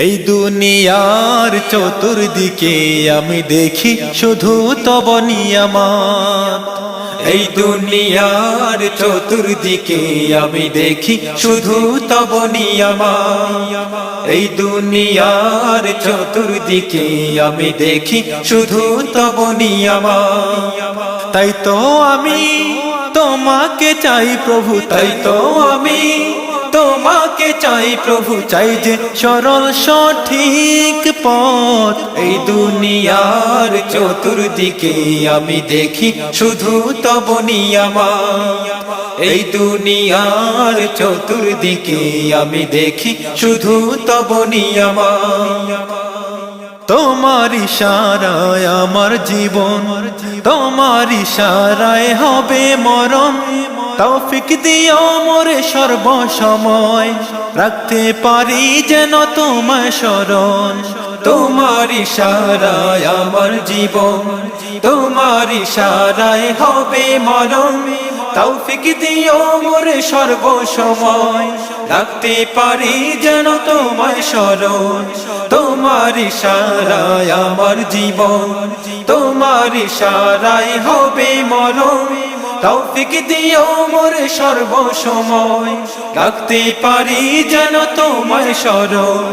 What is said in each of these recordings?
এই দুনিয়ার চতুর্দিকে আমি দেখি শুধু তব নিয়ামত। এই দুনিয়ার চতুর্দিকে আমি দেখি শুধু তব এই দুনিয়ার চতুর্দিকে আমি দেখি শুধু তব তাই তো আমি তোমাকে চাই প্রভু, তাই তো আমি তোমাকে চাই প্রভু, চাই যে সরল সঠিক পথ। এই দুনিয়ার চতুর্দিকে আমি দেখি শুধু তব এই দুনিয়ার চতুর্দিকে আমি দেখি শুধু তব তোমার ইশারায় আমার জীবন, তোমার ইশারায় হবে মরণ। তৌফিক দিও মোরে সর্বসময়। রাখতে পারি যেন তোমায় স্মরণ তোমার ইশারায় আমার জীবন। তোমার ইশারায় হবে মরণ। তৌফিক দিও মোরে সর্বসময়। রাখতে পারি যেন তোমার স্মরণ তোমার ইশারায় আমার জীবন। তোমার ইশারায় হবে মরণ। তৌফিক দিও মোর সর্বসময়। রাখতে পারি যেন তোমার স্মরণ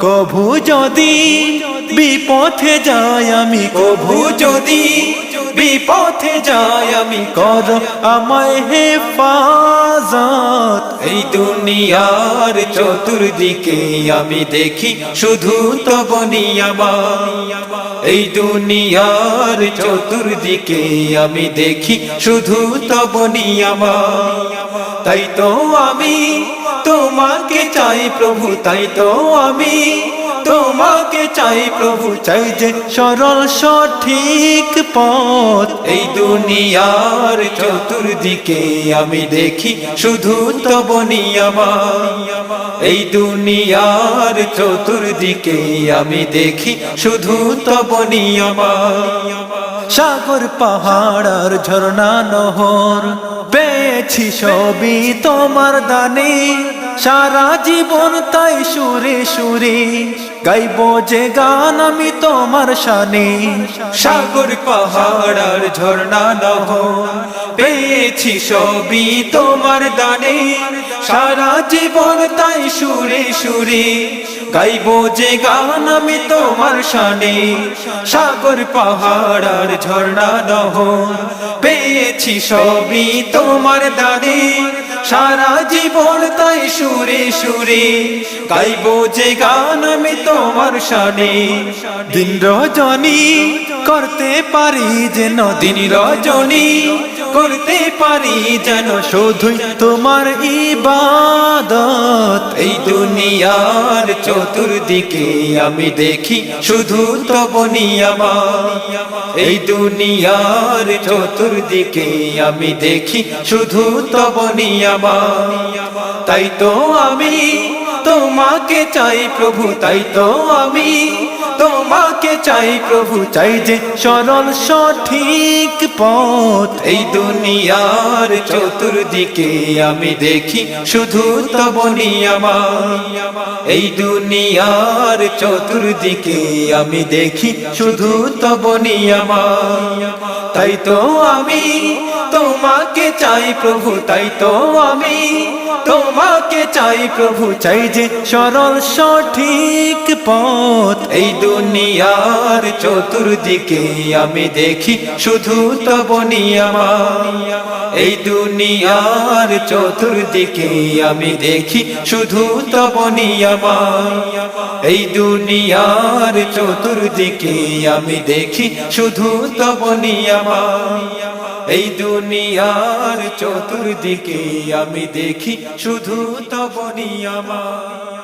কভু যদি বিপথে যায় আমি, কভু যদি বিপথে যাই আমি, কর আমায় হেফাজত। এই দুনিয়ার চতুর্দিকে আমি দেখি, শুধু তব নিয়ামত। এই দুনিয়ার চতুর্দিকে আমি দেখি, শুধু তব নিয়ামত। তাই তো আমি তোমাকে চাই প্রভু, তাই তো আমি তোমাকে চাই প্রভু, চাই যে সরল সঠিক পথ। এই দুনিয়ার চতুর্দিকে আমি দেখি, শুধু তব এই দুনিয়ার চতুর্দিকে আমি দেখি, শুধু তব সাগর পাহাড় আর ঝর্ণা নহর, পেয়েছি সবই তোমার দানে। সারা জীবন তাই সুরে সুরে গাইব যে গান আমি তোমার শানে। সাগর পাহাড় আর ঝর্ণা নহর পেয়েছি সবই তোমার দানে। সারা জীবন তাই সুরে সুরে গাইব যে গান আমি তোমার শানে। সাগর পাহাড় আর ঝর্ণা নহর পেয়েছি সবই তোমার দানে। সারা জীবন তাই সুরে সুরে গাইব যে গান আমি তোমার শানে। দিন রজনী করতে পারি যেন দিন রজনী করতে পারি যেন শুধুই তোমার ইবাদত। এই দুনিয়ার চতুর্দিকে আমি দেখি শুধু তব নিয়ামত। এই দুনিয়ার চতুর্দিকে আমি দেখি শুধু তব নিয়ামত। তাই তো আমি তোমাকে চাই প্রভু, তাই তো আমি তোমাকে চাই প্রভু, চাই যে সরল সঠিক পথ। এই দুনিয়ার চতুর্দিকে আমি দেখি শুধু তব নিয়ামত এই দুনিয়ার চতুর্দিকে আমি দেখি শুধু তব নিয়ামত তাই তো আমি তোমাকে চাই প্রভু, তাই তো আমি তোমাকে চাই প্রভু, চাই যে সরল সঠিক পথ। এই দুনিয়ার চতুর্দিকে আমি দেখি শুধু তব এই দুনিয়ার চতুর্দিকে আমি দেখি শুধু তব এই দুনিয়ার চতুর্দিকে আমি দেখি শুধু তব এই দুনিয়ার চতুর্দিকে আমি দেখি শুধু তবনি নিয়ামত